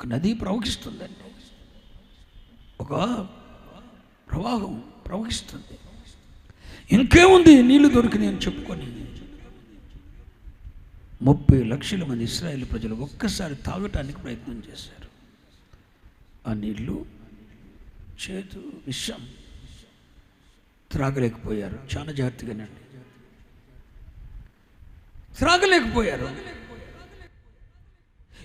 ఒక నది ప్రవహిస్తుందండి. ఒక ప్రవాహం ప్రవహిస్తుంది. ఇంకేముంది? నీళ్ళు దొరికినాయి అని చెప్పుకొని ముప్పై లక్షల మంది ఇస్రాయేల్ ప్రజలు ఒక్కసారి తాగటానికి ప్రయత్నం చేశారు. ఆ నీళ్ళు చేతు విషం త్రాగలేకపోయారు. చాలా జాగ్రత్తగానండి. త్రాగలేకపోయారు.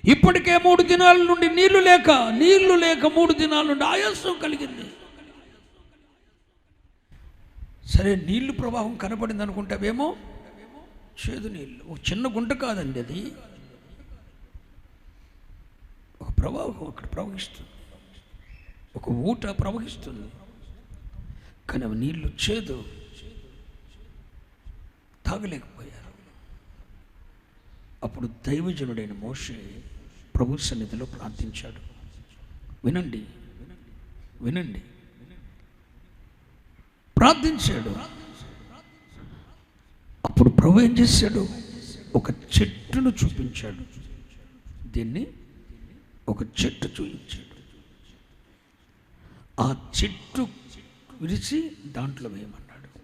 ఇప్పటికే మూడు దినాల నుండి నీళ్ళు లేక నీళ్ళు లేక మూడు దినాల నుండి ఆయాసం కలిగింది. సరే నీళ్ళు ప్రవాహం కనపడింది అనుకుంటావేమో? చేదు నీళ్ళు ఒక చిన్న గుంట కాదండి అది. ఒక ప్రవాహం అక్కడ ప్రవహిస్తుంది. ఒక ఊట ప్రవహిస్తుంది. కానీ అవి నీళ్ళు చేదు. తాగలేకపోయారు. అప్పుడు దైవజనుడైన మోషే ప్రభు సన్నిధిలో ప్రార్థించాడు. వినండి వినండి. ప్రార్థించాడు. అప్పుడు ప్రభు ఏం చేశాడు? ఒక చెట్టును చూపించాడు. దీన్ని ఒక చెట్టు చూపించాడు. ఆ చెట్టు విరిచి దాంట్లో వేయమన్నాడు.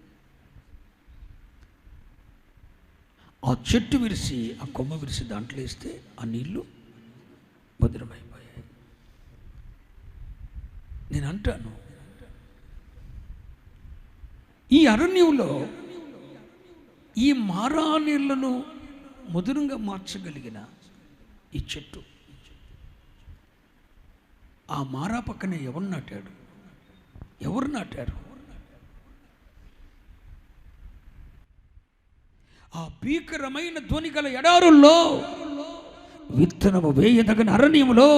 ఆ చెట్టు విరిసి ఆ కొమ్మ విరిసి దాంట్లో వేస్తే ఆ నీళ్ళు భద్రమైపోయాయి. నేను అంటాను ఈ అరణ్యంలో ఈ మారా నీళ్ళను మధురంగా మార్చగలిగిన ఈ చెట్టు ఆ మారా పక్కనే ఎవరు నాటాడు ఎవరు నాటారు? ఆ భీకరమైన ధ్వని గల ఎడారుల్లో విత్తనము వేయదగిన అరణ్యములో.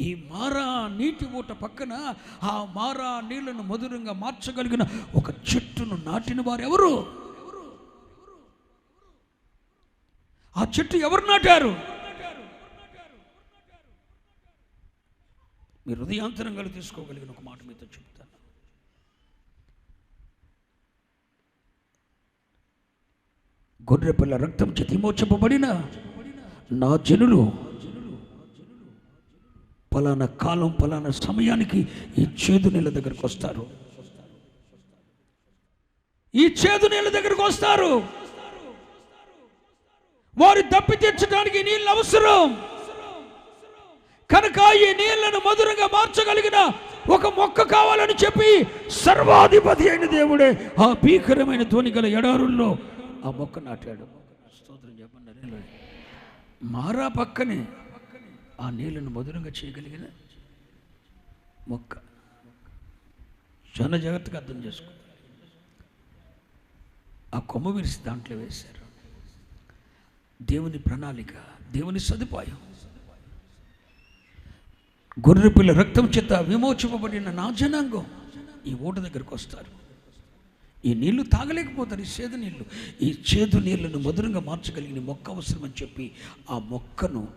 ఈ మారా నీటి ఊట పక్కన ఆ మారా నీళ్ళను మధురంగా మార్చగలిగిన ఒక చెట్టును నాటిన వారు ఎవరు ఆ చెట్టు ఎవరు నాటారు? మీరు హృదయాంతరంగా తీసుకోగలిగిన ఒక మాట మీతో చెప్తాను. గొర్రెపిల్ల రక్తం చెతిమోచబడిన నా జనులు పలానా కాలం పలానా సమయానికి ఈ చేదు నీళ్ళ దగ్గరకు వస్తారు. ఈ చేదు నీళ్ళ దగ్గరకు వస్తారు. వారి దప్పి తెచ్చడానికి నీళ్ళు అవసరం. కనుక ఈ నీళ్ళను మధురంగా మార్చగలిగిన ఒక మొక్క కావాలని చెప్పి సర్వాధిపతి అయిన దేవుడే ఆ భీకరమైన ధ్వని గల ఎడారుల్లో ఆ మొక్క నాటాడు. స్తోత్రం చెప్పండి. మారా పక్కనే ఆ నీళ్ళను మధురంగా చేయగలిగిన మొక్క. చాలా జాగ్రత్తగా అర్థం చేసుకో. ఆ కొమ్మ విరిసి దాంట్లో వేశారు. దేవుని ప్రణాళిక దేవుని సదుపాయం. గొర్రెపిల్ల రక్తం చేత విమోచింపబడిన నా జనాంగం ఈ ఓట దగ్గరకు వస్తారు. ఈ నీళ్ళు తాగలేకపోతారు ఈ చేదు నీళ్ళు. ఈ చేదు నీళ్ళను మధురంగా మార్చగలిగిన మొక్క అవసరం అని చెప్పి ఆ మొక్కను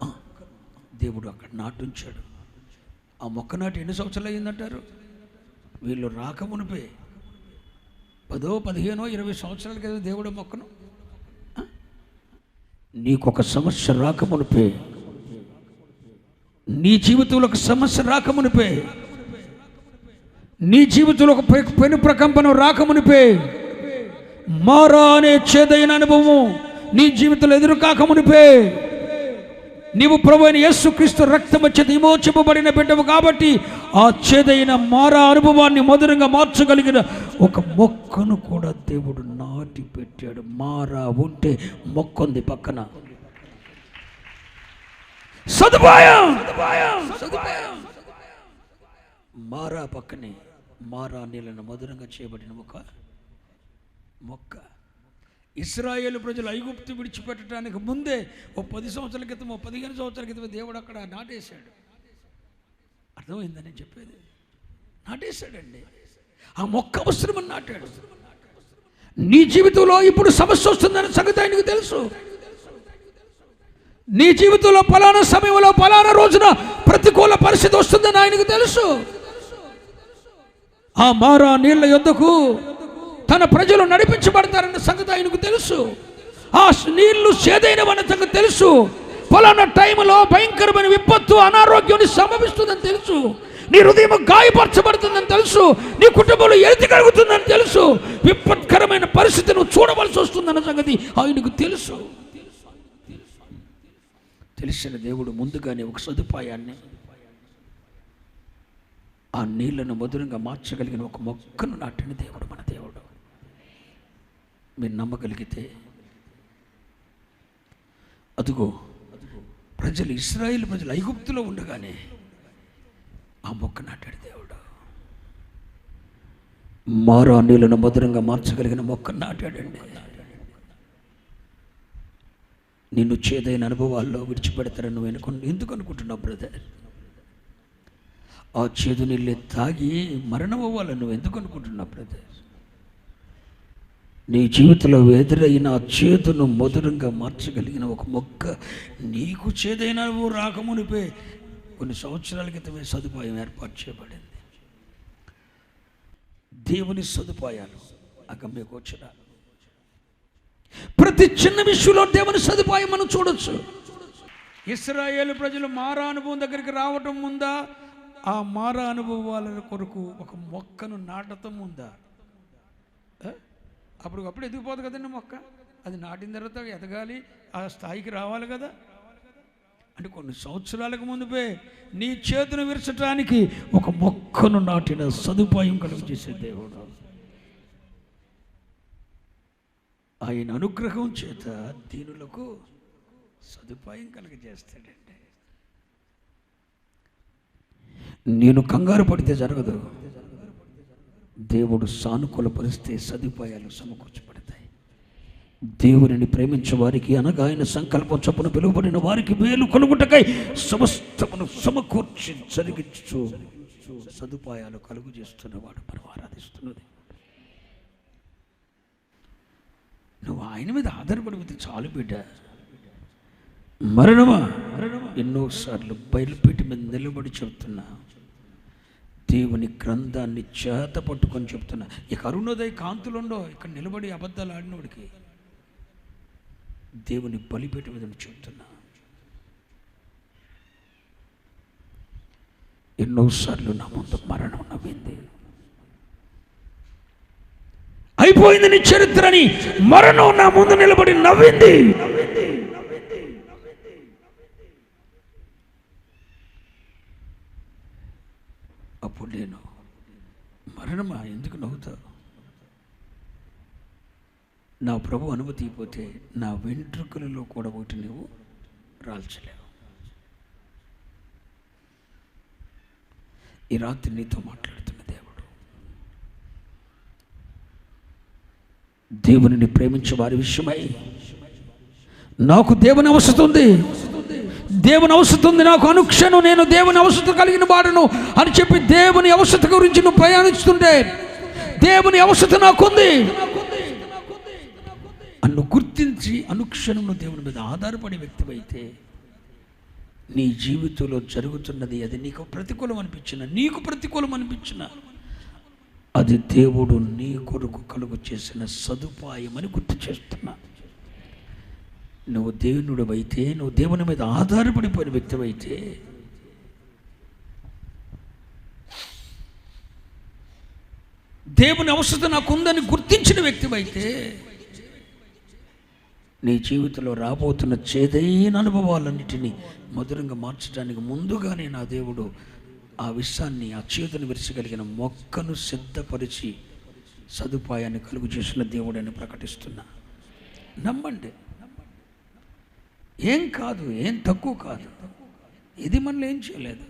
దేవుడు అక్కడ నాటుంచాడు. ఆ మొక్క నాటి ఎన్ని సంవత్సరాలు అయిందంటారు వీళ్ళు రాకమునిపే పదో పదిహేనో ఇరవై సంవత్సరాల కదా దేవుడు మొక్కను? నీకు నీకొక సమస్య రాకమునిపే నీ జీవితంలో ఒక సమస్య రాకమునిపే నీ జీవితంలో ఒక పె- పెను ప్రకంపనం రాకమునిపే. మారా అనే చేదైన అనుభవం నీ జీవితంలో ఎదురు కాకమునిపే నీవు ప్రభు అయిన యేసుక్రీస్తు రక్తం వచ్చి విమోచింపబడిన బిడ్డవు కాబట్టి ఆ చేదైన మారా అనుభవాన్ని మధురంగా మార్చగలిగిన ఒక మొక్కను కూడా దేవుడు నాటి పెట్టాడు. మారా ఉంటే మొక్కంది పక్కన పక్కన. సదుపాయం! సదుపాయం! మారా పక్కనే మారా నీళ్ళను మధురంగా చేయబడిన ఒక మొక్క. ఇస్రాయేల్ ప్రజలు ఐగుప్తు విడిచిపెట్టడానికి ముందే ఓ పది సంవత్సరాల క్రితం ఓ పదిహేను సంవత్సరాల క్రితం దేవుడు అక్కడ నాటేశాడు. అర్థమైందని చెప్పేది? నాటేశాడండి. ఆ మొక్క అవసరమని నాటాడు. నీ జీవితంలో ఇప్పుడు సమస్య వస్తుందని సంగతి ఆయనకు తెలుసు. నీ జీవితంలో పలానా సమయంలో పలానా రోజున ప్రతికూల పరిస్థితి వస్తుందని ఆయనకు తెలుసు. ఆ మారా నీళ్ళ యొద్దకు తన ప్రజలు నడిపించబడతారన్న సంగతి ఆయనకు తెలుసు. ఆ నీళ్ళు సేదైనవన్న సంగతి తెలుసు. పలానా టైంలో భయంకరమైన విపత్తు అనారోగ్యాన్ని సంభవిస్తుందని తెలుసు. నీ హృదయం గాయపరచబడుతుందని తెలుసు. నీ కుటుంబంలో ఎత్తి కలుగుతుందని తెలుసు. విపత్కరమైన పరిస్థితిని చూడవలసి వస్తుందన్న సంగతి ఆయనకు తెలుసు. తెలిసిన దేవుడు ముందుగానే ఒక సదుపాయాన్ని నీళ్ళను మధురంగా మార్చగలిగిన ఒక మొక్కను నాటిన దేవుడు మన దేవుడు. మీరు నమ్మగలిగితే అదుగో ప్రజలు ఇస్రాయిల్ ప్రజలు ఐగుప్తులో ఉండగానే ఆ మొక్క నాటాడు దేవుడు. మారో నీళ్ళను మధురంగా మార్చగలిగిన మొక్క నాటాడండి. నిన్ను చేదైన అనుభవాల్లో విడిచిపెడతారని నువ్వు ఎందుకు అనుకుంటున్నావు బ్రదర్ ఆ చేదు నీళ్ళే తాగి మరణం అవ్వాలి నువ్వు ఎందుకు అనుకుంటున్నావు బ్రదర్? నీ జీవితంలో ఎదురైన ఆ చేతును మధురంగా మార్చగలిగిన ఒక మొక్క నీకు చేదైన అనుభవం రాకమునిపే కొన్ని సంవత్సరాల క్రితమే సదుపాయం ఏర్పాటు చేయబడింది. దేవుని సదుపాయాలు అగమ్య గోచరాలు. ప్రతి చిన్న విషయంలో దేవుని సదుపాయం మనం చూడొచ్చు. ఇస్రాయేల్ ప్రజలు మారా అనుభవం దగ్గరికి రావటం ముందా? ఆ మార అనుభవాల కొరకు ఒక మొక్కను నాటతం ఉందా? అప్పుడు అప్పుడు ఎదిగిపోదు కదండి మొక్క. అది నాటిన తర్వాత ఎదగాలి ఆ స్థాయికి రావాలి కదా. అంటే కొన్ని సంవత్సరాలకు ముందుపే నీ చేతును విరచడానికి ఒక మొక్కను నాటిన సదుపాయం కలుగు చేసే దేవుడు. ఆయన అనుగ్రహం చేత దీనులకు సదుపాయం కలుగజేస్తాడండి. నేను కంగారు పడితే జరగదు. దేవుడు సానుకూల పరిస్థితి సదుపాయాలు సమకూర్చబడతాయి. దేవుడిని ప్రేమించే వారికి అనగా ఆయన సంకల్పం చొప్పున పిలువబడిన వారికి మేలు కలుగుటకై సమస్తమును సమకూర్చి జరిగించు. సదుపాయాలు కలుగు చేస్తున్నవాడు మనం ఆరాధిస్తున్నది. నువ్వు ఆయన మీద ఆధారపడి చాలు బిడ్డ. మరణమా? ఎన్నోసార్లు బయలుపెట్టి మీద నిలబడి చెప్తున్నా. దేవుని గ్రంథాన్ని చేత పట్టుకొని చెప్తున్నా. ఇక అరుణోదయ కాంతులుండో ఇక్కడ నిలబడి అబద్ధాలు ఆడినోడికి దేవుని బలిపెట్టి మీద చెప్తున్నా. ఎన్నోసార్లు నా ముందు మరణం నవ్వింది. అయిపోయింది నీ చరిత్రని. మరణం నా ముందు నిలబడి నవ్వింది అప్పుడు నేను మరణమా ఎందుకు నవ్వుతావు నా ప్రభు అనుమతి పోతే నా వెంట్రుకలలో కూడా ఒకటి నువ్వు రాల్చలేవు. ఈ రాత్రి నీతో మాట్లాడుతున్న దేవుడు దేవుని ప్రేమించే వారి విషయమై నాకు దేవుని అవసరం ఉంది దేవుని అవసరం ఉంది నాకు అనుక్షణం నేను దేవుని అవసరం కలిగిన వాడును అని చెప్పి దేవుని అవసరత గురించి నువ్వు ప్రయాణిస్తుంటే దేవుని అవసరం నాకుంది. అన్ను గుర్తించి అనుక్షణంలో దేవుని మీద ఆధారపడే వ్యక్తివైతే నీ జీవితంలో జరుగుతున్నది అది నీకు ప్రతికూలం అనిపించిన నీకు ప్రతికూలం అనిపించిన అది దేవుడు నీ కొరకు కలుగు చేసిన సదుపాయం అని గుర్తు చేస్తున్నా. నువ్వు దేవునుడు అయితే నువ్వు దేవుని మీద ఆధారపడిపోయిన వ్యక్తివైతే దేవుని అవసరం నాకు ఉందని గుర్తించిన వ్యక్తివైతే నీ జీవితంలో రాబోతున్న చేదైన అనుభవాలన్నిటినీ మధురంగా మార్చడానికి ముందుగానే నా దేవుడు ఆ విషయాన్ని ఆ చేతును విరిచగలిగిన మొక్కను సిద్ధపరిచి సదుపాయాన్ని కలుగు చేసిన దేవుడని ప్రకటిస్తున్నా. నమ్మండి. ఏం కాదు ఏం తక్కువ కాదు. ఇది మనల్ని ఏం చేయలేదు.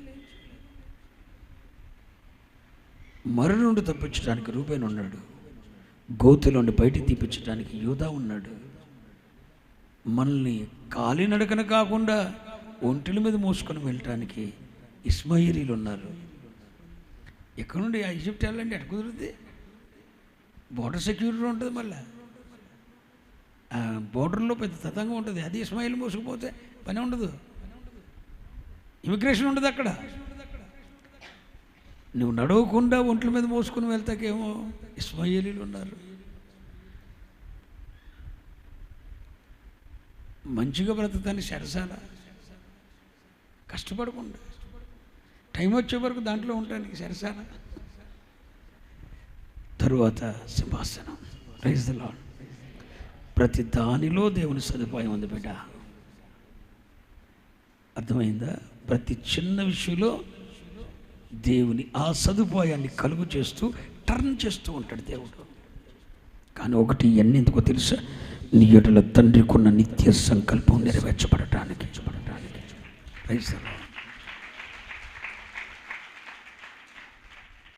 మరు నుండి తప్పించడానికి రూపేణ ఉన్నాడు. గోతులోండి బయటికి తీపించడానికి యూదా ఉన్నాడు. మనల్ని కాలినడకన కాకుండా ఒంటిల మీద మోసుకొని వెళ్ళటానికి ఇస్మాయిలీలు ఉన్నారు. ఎక్కడ నుండి? ఆ ఈజిప్ట్ వెళ్ళండి ఎక్కడ కుదురుద్ది బోర్డర్ సెక్యూరిటీ ఉంటుంది మళ్ళీ. బోర్డర్లో పెద్ద తతంగా ఉంటుంది. అది ఇస్మాయిల్ మోసుకుపోతే పని ఉండదు. ఇమిగ్రేషన్ ఉండదు అక్కడ. నువ్వు నడవకుండా ఒంట్ల మీద మోసుకుని వెళ్తాకేమో ఇస్మాయిలీలు ఉన్నారు. మంచిగా బ్రతకడానికి సరసాల కష్టపడకుండా. టైం వచ్చే వరకు దాంట్లో ఉంటానికి సరసాల తరువాత సింహాసనం. రైజ్ ద లాడ్ ప్రతి దానిలో దేవుని సదుపాయం ఉంది బిడ్డ. అర్థమైందా? ప్రతి చిన్న విషయంలో దేవుని ఆ సదుపాయాన్ని కలుగు చేస్తూ టర్న్ చేస్తూ ఉంటాడు దేవుడు. కానీ ఒకటి ఎన్ని ఎందుకో తెలుసా? నీ ఎడల తండ్రికున్న నిత్య సంకల్పం నెరవేర్చబడటానికి Praise.